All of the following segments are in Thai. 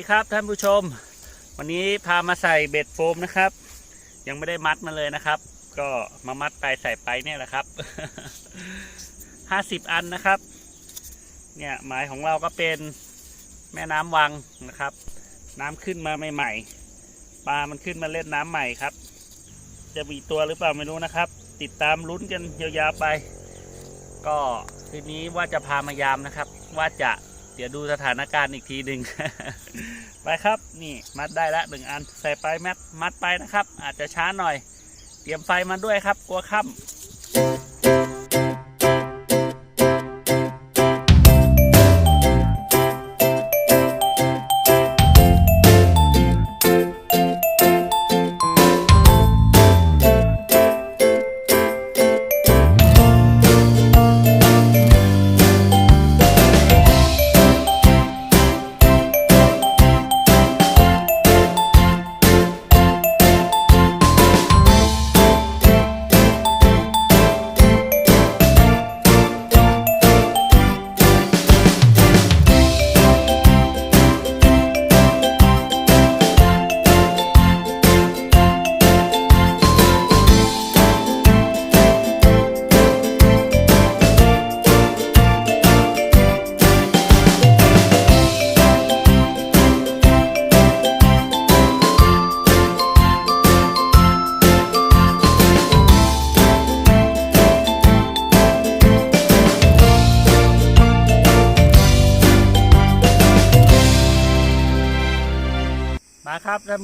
ดีครับท่านผู้ชม วันนี้พามาใส่เบ็ดโฟมนะครับ ยังไม่ได้มัดมาเลยนะครับ ก็มามัดไปใส่ไปเนี่ยแหละครับห้าสิบอันนะครับ เนี่ยหมายของเราก็เป็นแม่น้ำวังนะครับ น้ำขึ้นมาใหม่ๆปลามันขึ้นมาเล่นน้ำใหม่ครับ จะมีตัวหรือเปล่าไม่รู้นะครับ ติดตามลุ้นกันยาวๆไป ก็คืนนี้ว่าจะพามายามนะครับ ว่าจะ เดี๋ยวดูสถานการณ์อีกทีหนึ่งไปครับนี่มัดได้ละหนึ่งอันใส่ไปแมทมัดไปนะครับ อาจจะช้าหน่อย เตรียมไฟมาด้วยครับกลัวค่ำ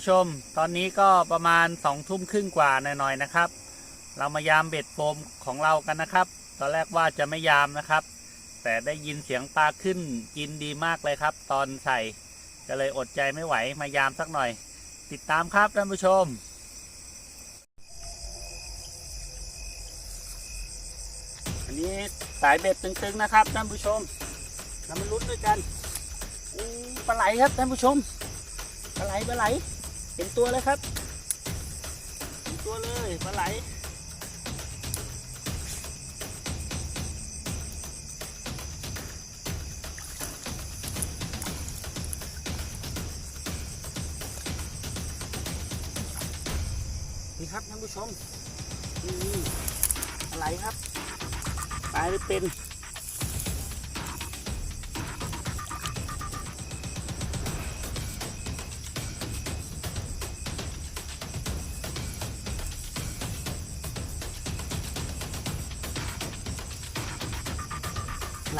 ผู้ชม ตอนนี้ก็ประมาณสองทุ่มครึ่งกว่าหน่อยๆนะครับ เรามายามเบ็ดโฟมของเรากันนะครับ ตอนแรกว่าจะไม่ยามนะครับ แต่ได้ยินเสียงปลาขึ้นกินดีมากเลยครับ ตอนใส่ก็เลยอดใจไม่ไหวมายามสักหน่อย ติดตามครับท่านผู้ชมอันนี้สายเบ็ดตึงๆนะครับท่านผู้ชมเรามาลุ้นด้วยกันปลาไหลครับท่านผู้ชมปลาไหลปลาไหล เห็นตัวเลยครับเห็นตัวเลยปลาไหลนี่ครับท่านผู้ชมนี่ปลาไหลครับตายไม่เป็น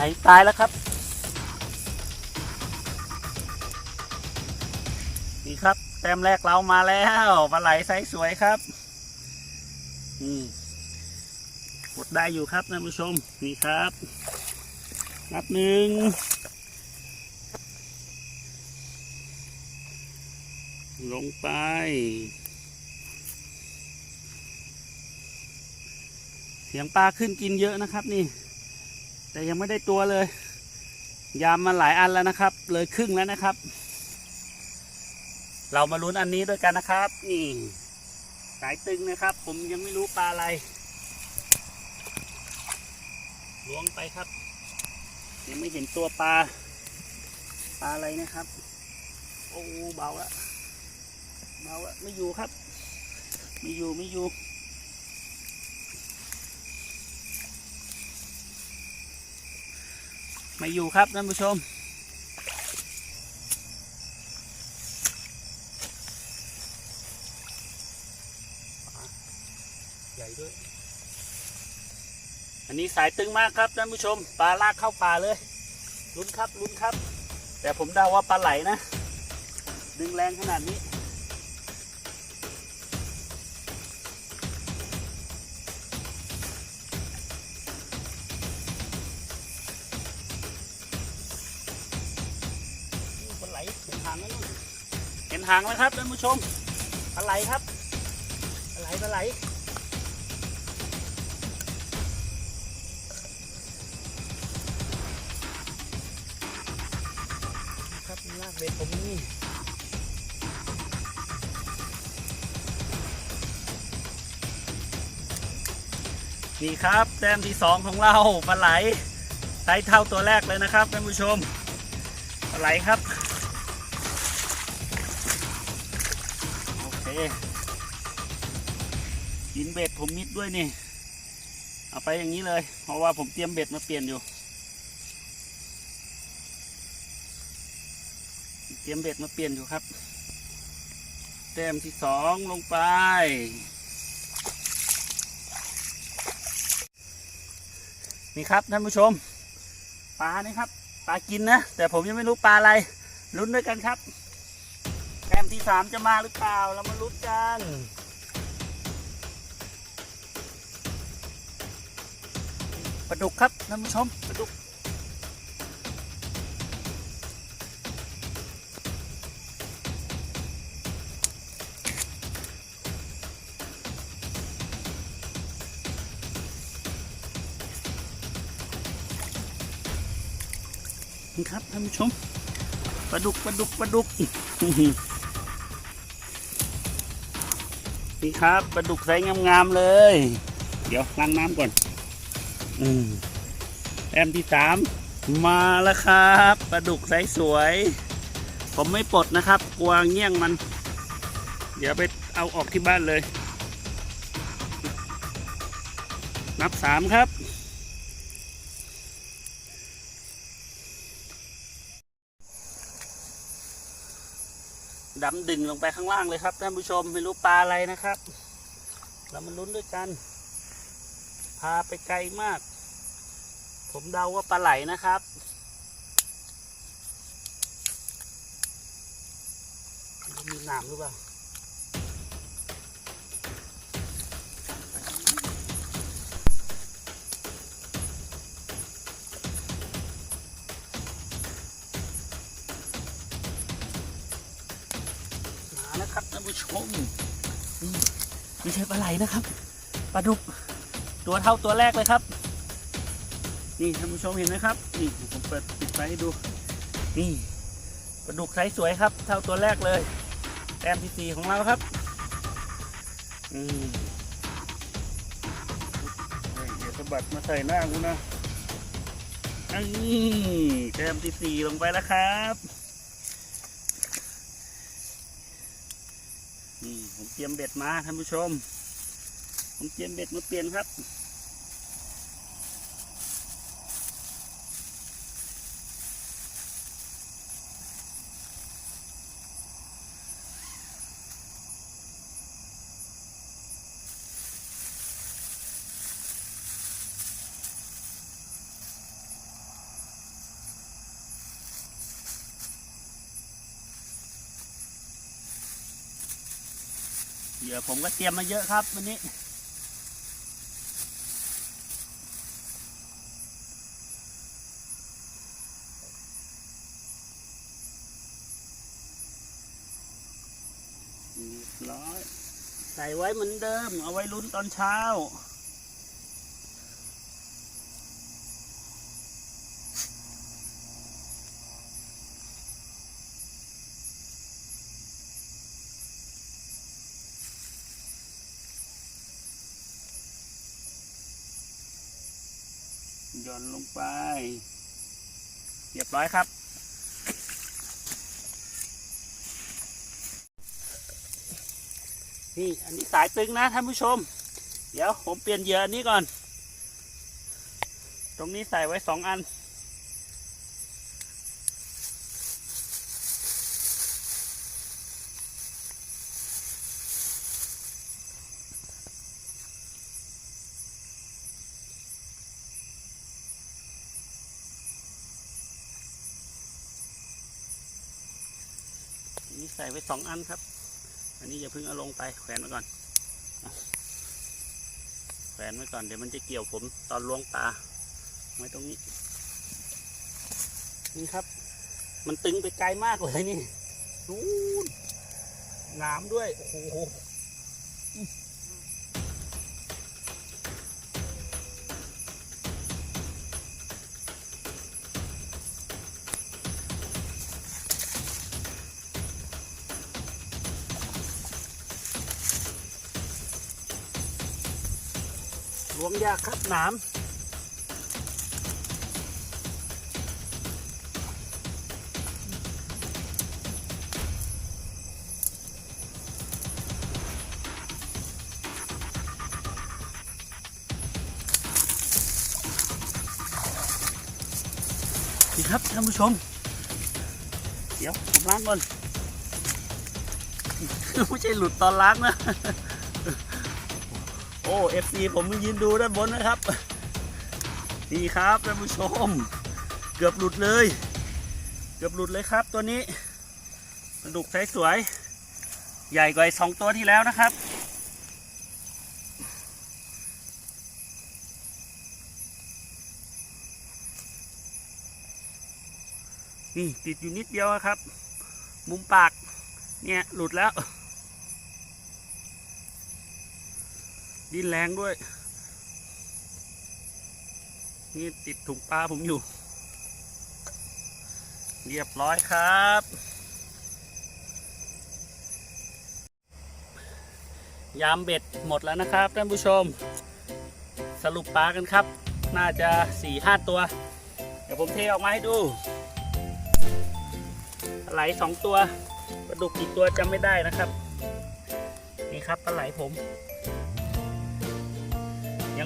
ไหลตายแล้วครับ นี่ครับ แต้มแรกเรามาแล้วปลาไหลไซส์สวยครับอืมกดได้อยู่ครับท่านผู้ชม นี่ครับ นับหนึ่งลงไป เสียงปลาขึ้นกินเยอะนะครับนี่ แต่ยังไม่ได้ตัวเลย ยามมาหลายอันแล้วนะครับ เลยครึ่งแล้วนะครับ เรามาลุ้นอันนี้ด้วยกันนะครับ นี่สายตึงนะครับ ผมยังไม่รู้ปลาอะไรล้วงไปครับ ยังไม่เห็นตัวปลาปลาอะไรนะครับ โอ้เบาละเบาละไม่อยู่ครับ ไม่อยู่ไม่อยู่ ไม่อยู่ครับท่านผู้ชม ใหญ่ด้วย อันนี้สายตึงมากครับท่านผู้ชม ปลาลากเข้าป่าเลยลุ้นครับลุ้นครับ แต่ผมเดาว่าปลาไหลนะ ดึงแรงขนาดนี้ หางไหมครับท่านผู้ชมปลาไหลครับปลาไหลปลาไหลครับลากเบ็ดผมนี่นี่ครับแต้มที่สองของเราปลาไหลไซส์เท่าตัวแรกเลยนะครับท่านผู้ชมปลาไหลครับ กินเบ็ดผมมิดด้วยนี่ เอาไปอย่างนี้เลย เพราะว่าผมเตรียมเบ็ดมาเปลี่ยนอยู่ เตรียมเบ็ดมาเปลี่ยนอยู่ครับ แต้มที่สองลงไป นี่ครับท่านผู้ชม ปลานี่ครับ ปลากินนะ แต่ผมยังไม่รู้ปลาอะไรลุ้นด้วยกันครับ ที่สามจะมาหรือเปล่า เรามาลุ้นกันปลาดุกครับท่านผู้ชมปลาดุกนี่ครับท่านผู้ชมปลาดุกปลาดุกปลาดุก นี่ครับปลาดุกไซส์งามๆเลย เดี๋ยวล้างน้ำก่อน อืมแต้มที่สามมาแล้วครับปลาดุกไซส์สวย ผมไม่ปลดนะครับ กลัวเงี้ยงมัน เดี๋ยวไปเอาออกที่บ้านเลย นับสามครับ ดิ่งลงไปข้างล่างเลยครับท่านผู้ชมไม่รู้ปลาอะไรนะครับ เรามาลุ้นด้วยกัน พาไปไกลมาก ผมเดาว่าปลาไหลนะครับ มีหนามหรือเปล่า ชมนี่ไม่ใช่ปลาไหลนะครับปลาดุกตัวเท่าตัวแรกเลยครับ นี่ท่านผู้ชมเห็นไหมครับ นี่ผมเปิดปิดไฟให้ดู นี่ปลาดุกไซส์สวยครับ เท่าตัวแรกเลยแต้มที่สี่ของเราครับอืมเฮ้ยเดี๋ยวสะบัดมาใส่หน้ากูนะนี่แต้มที่สี่ลงไปแล้วครับ นี่ผม เตรียมเบ็ดมาท่านผู้ชม ผมเตรียมเบ็ดมาเปลี่ยนครับ ยื่อผมก็เตรียมมาเยอะครับ วันนี้ ร้อย ใส่ไว้เหมือนเดิม เอาไว้ลุ้นตอนเช้า ย่อนลงไปเรียบร้อยครับ นี่อันนี้สายตึงนะท่านผู้ชม เดี๋ยวผมเปลี่ยนเหยื่ออันนี้ก่อน ตรงนี้ใส่ไว้สองอัน ไว้สองอันครับ อันนี้อย่าเพิ่งเอาลงไปแขวนไว้ก่อน แขวนไว้ก่อนเดี๋ยวมันจะเกี่ยวผมตอนล้วงปลาไว้ตรงนี้ นี่ครับ มันตึงไปไกลมากเลยนี่นู้นน้ำด้วย โอ้โห มยากครับหนามดีครับท่านผู้ชม เดี๋ยวผมล้างก่อน ไม่ใช่หลุดตอนล้างนะ อ้เอฟซีผมยืนดูด้านบนนะครับนี่ครับท่านผู้ชม เกือบหลุดเลย เกือบหลุดเลยครับตัวนี้ปลาดุกไซส์สวย ใหญ่กว่าสองตัวที่แล้วนะครับ นี่ติดอยู่นิดเดียวครับ มุมปาก เนี่ยหลุดแล้ว ดินแรงด้วย นี่ติดถุงปลาผมอยู่ เรียบร้อยครับ ยามเบ็ดหมดแล้วนะครับท่านผู้ชม สรุปปลากันครับ น่าจะ4ี่ห้าตัว เดี๋ยวผมเทออกมาให้ดูปลาไหลสองตัวปลาดุกกี่ตัวจำไม่ได้นะครับ นี่ครับปลาไหลผม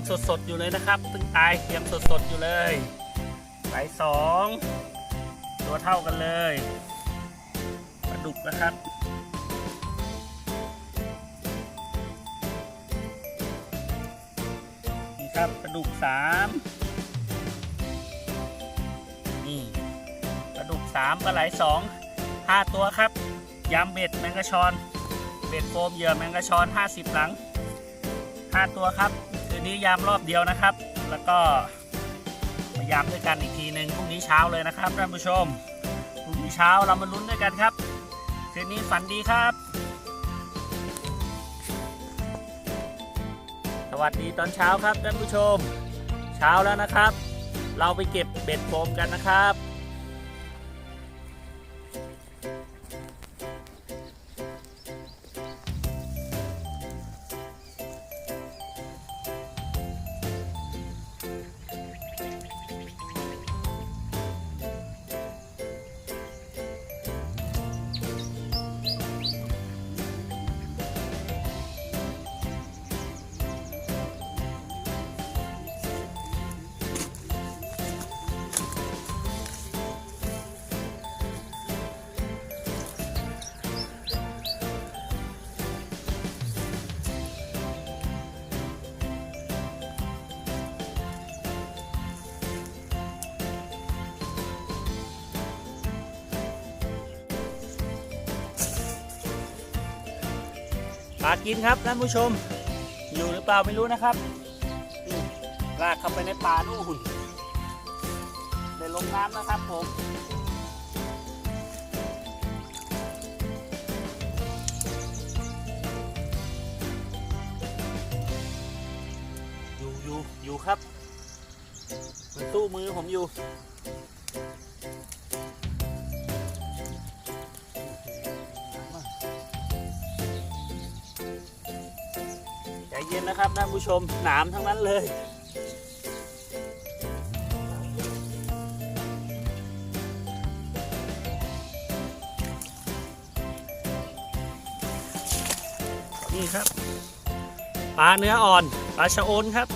สดๆอยู่เลยนะครับเพิ่งตายยังสดๆอยู่เลยไหลสองตัวเท่ากันเลยปลาดุกนะครับนี่ครับปลาดุกสามนี่ปลาดุกสามปลาไหลสองห้าตัวครับยำเบ็ดแมงกะชอนเบ็ดโฟมเหยื่อแมงกะชอนห้าสิบหลังห้าตัวครับ นี้ยามรอบเดียวนะครับ แล้วก็มายามด้วยกันอีกทีหนึ่งพรุ่งนี้เช้าเลยนะครับท่านผู้ชมพรุ่งนี้เช้าเรามาลุ้นด้วยกันครับคืนนี้ฝันดีครับ สวัสดีตอนเช้าครับท่านผู้ชม เช้าแล้วนะครับ เราไปเก็บเบ็ดโฟมกันนะครับ ปลากินครับท่านผู้ชม อยู่หรือเปล่าไม่รู้นะครับลากเข้าไปในป่านู่นในลงน้ำนะครับผมอยู่อยู่อยู่ครับมันสู้มือผมอยู่ นนะครับท่านผู้ชมหนามทั้งนั้นเลยนี่ครับปลาเนื้ออ่อนปลาชะโอนครับ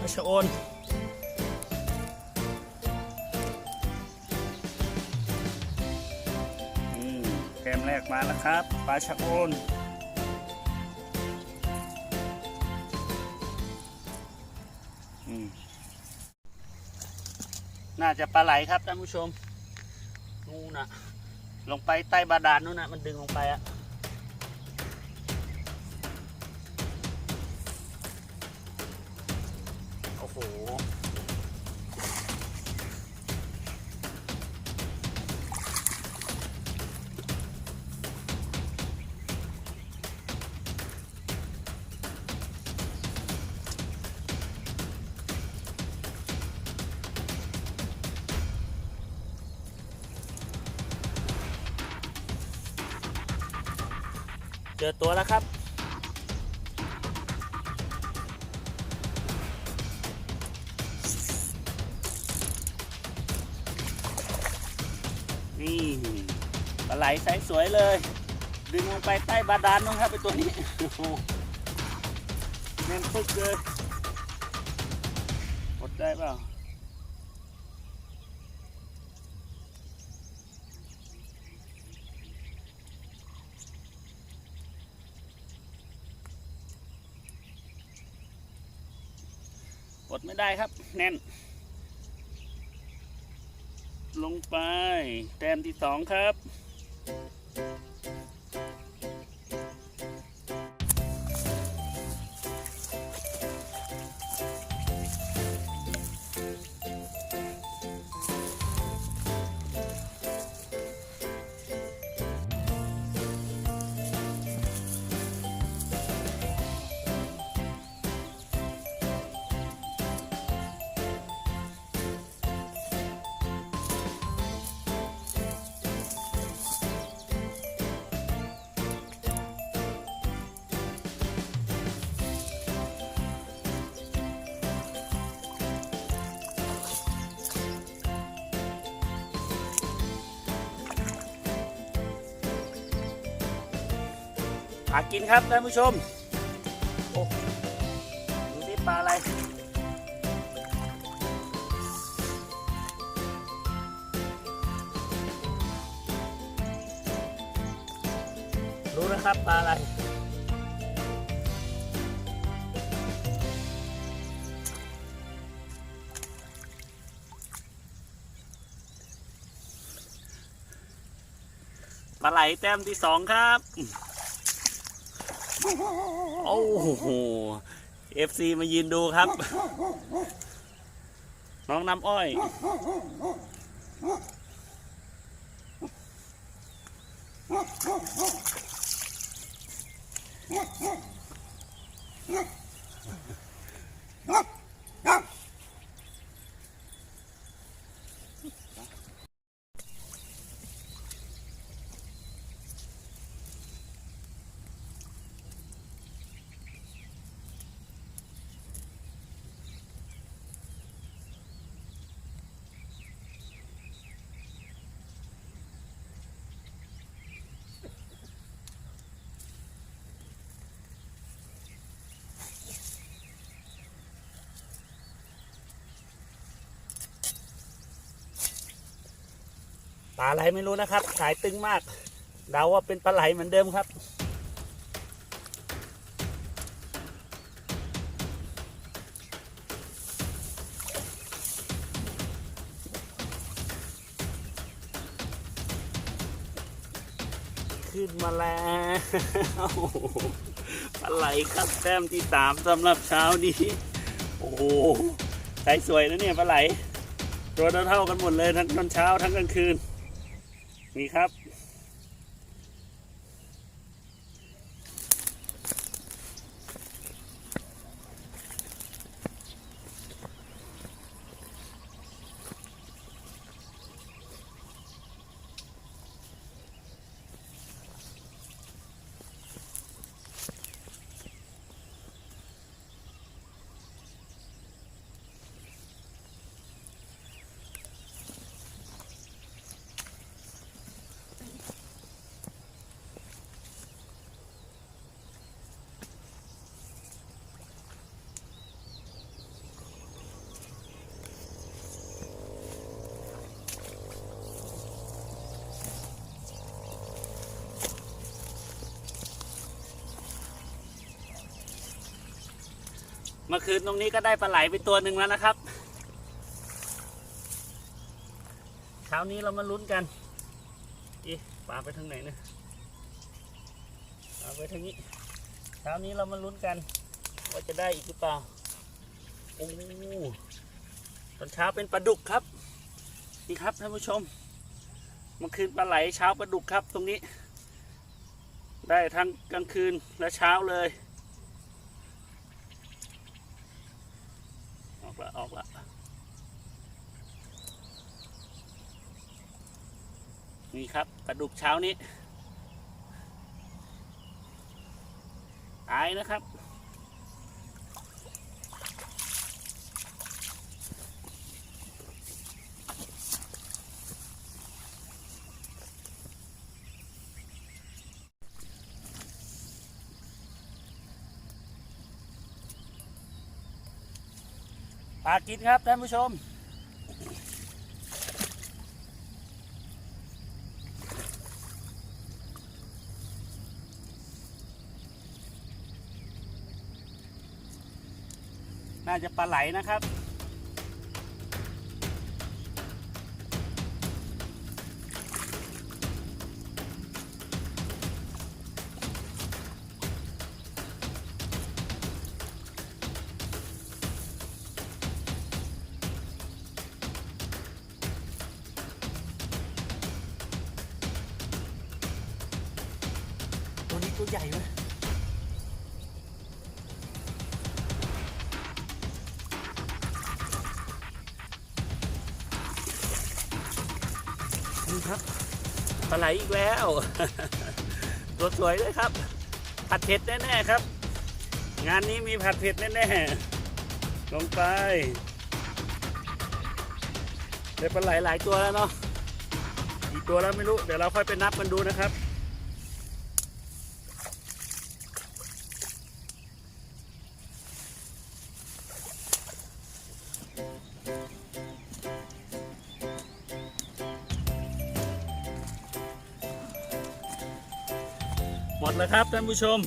ปลาชะโอนแกมแรกมาแล้วครับปลาชะโอน น่าจะปลาไหลครับท่านผู้ชมนู่นนะลงไปใต้บาดาลนู่นนะมันดึงลงไปอะ เจอตัวแล้วครับ นี่ปลาไหลไซส์สวยเลย ดึงลงไปใต้บาดาลนู่นครับไปตัวนี้โอ้โหแน่นปึ๊กเลย หมดได้เปล่า กดไม่ได้ครับ แน่น ลงไป แต้มที่สองครับ หากินครับท่านผู้ชม โอ้ดูนี่ปลาอะไร รู้นะครับปลาอะไรปลาไหลแต้มที่สองครับ โอ้โห FC มายืนดูครับ น้องน้ำอ้อย ปลาอะไรไม่รู้นะครับ สายตึงมากเดาว่าเป็นปลาไหลเหมือนเดิมครับ ขึ้นมาแล้วปลาไหลครับแต้มที่สามสำหรับเช้านี้ โอ้โหใส่สวยนะเนี่ยปลาไหลตัวเท่ากันหมดเลยทั้งตอนเช้าทั้งกลางคืน นี่ครับ เมื่อคืนตรงนี้ก็ได้ปลาไหลไปตัวหนึ่งแล้วนะครับ เช้านี้เรามาลุ้นกันอีปลาไปทางไหนเนี่ยปลาไปทางนี้ เช้านี้เรามาลุ้นกัน ว่าจะได้อีกหรือเปล่า โอ้ตอนเช้าเป็นปลาดุกครับนี่ครับท่านผู้ชมเมื่อคืนปลาไหลเช้าปลาดุกครับตรงนี้ ได้ทั้งกลางคืนและเช้าเลย ออกละออกละ นี่ครับปลาดุกเช้านี้ตายนะครับ ปลากินครับท่านผู้ชม น่าจะปลาไหลนะครับ ตัวนี้ตัวใหญ่ไหม ปลาไหลอีกแล้ว ตัวสวยเลยครับ ผัดเผ็ดแน่ๆครับ งานนี้มีผัดเผ็ดแน่ๆลงไปได้ปลาไหลหลายตัวแล้วเนาะกี่ตัวแล้วไม่รู้ เดี๋ยวเราค่อยไปนับกันดูนะครับ หมดแล้วครับท่านผู้ชม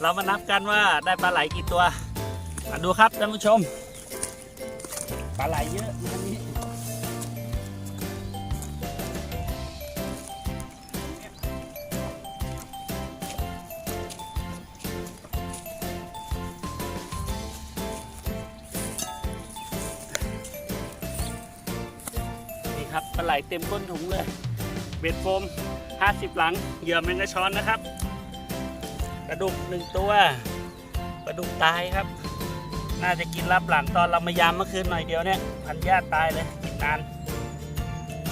เรามานับกันว่าได้ปลาไหลกี่ตัวมาดูครับท่านผู้ชม ปลาไหลเยอะนนี้นี่ครับปลาไหลเต็มก้นถุงเลย เบ็ดโฟม 50 หลัง เหยื่อแมงกะชอนนะครับ กระดูกหนึ่งตัวกระดูกตายครับ น่าจะกินรับหลังตอนเรามายามเมื่อคืนหน่อยเดียวเนี่ยพันญาตายเลยกินนาน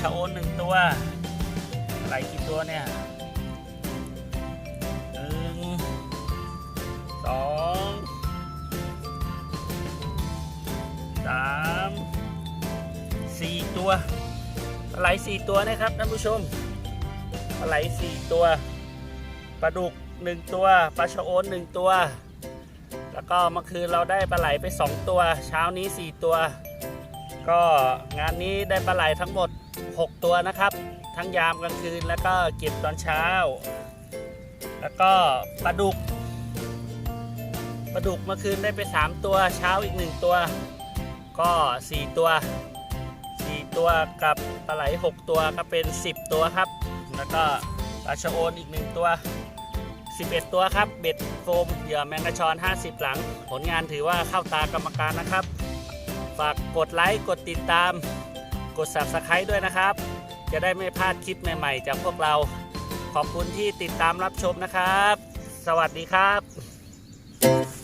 ชะโอนหนึ่งตัวอะไรกี่ตัวเนี่ยหนึ่งสองสามสี่ตัวปลาไหลสี่ตัวนะครับท่านผู้ชมปลาไหลสี่ตัวปลาดุก หนึ่งตัวปลาชะโอนหนึ่งตัว แล้วก็เมื่อคืนเราได้ปลาไหลไป 2 ตัว เช้านี้ 4 ตัว ก็งานนี้ได้ปลาไหลทั้งหมด 6 ตัวนะครับ ทั้งยามกลางคืนแล้วก็เก็บตอนเช้า แล้วก็ปลาดุกปลาดุกเมื่อคืนได้ไป 3 ตัวเช้าอีก 1 ตัว ก็ 4 ตัว 4 ตัวกับปลาไหล 6 ตัวก็เป็น 10 ตัวครับ แล้วก็ปลาชะโอนอีก 1 ตัว 11 ตัวครับ เบ็ดโฟมเหยื่อแมงกะชอน 50 หลัง ผลงานถือว่าเข้าตากรรมการนะครับ ฝากกดไลค์ กดติดตาม กด subscribe ด้วยนะครับ จะได้ไม่พลาดคลิปใหม่ๆ จากพวกเรา ขอบคุณที่ติดตามรับชมนะครับ สวัสดีครับ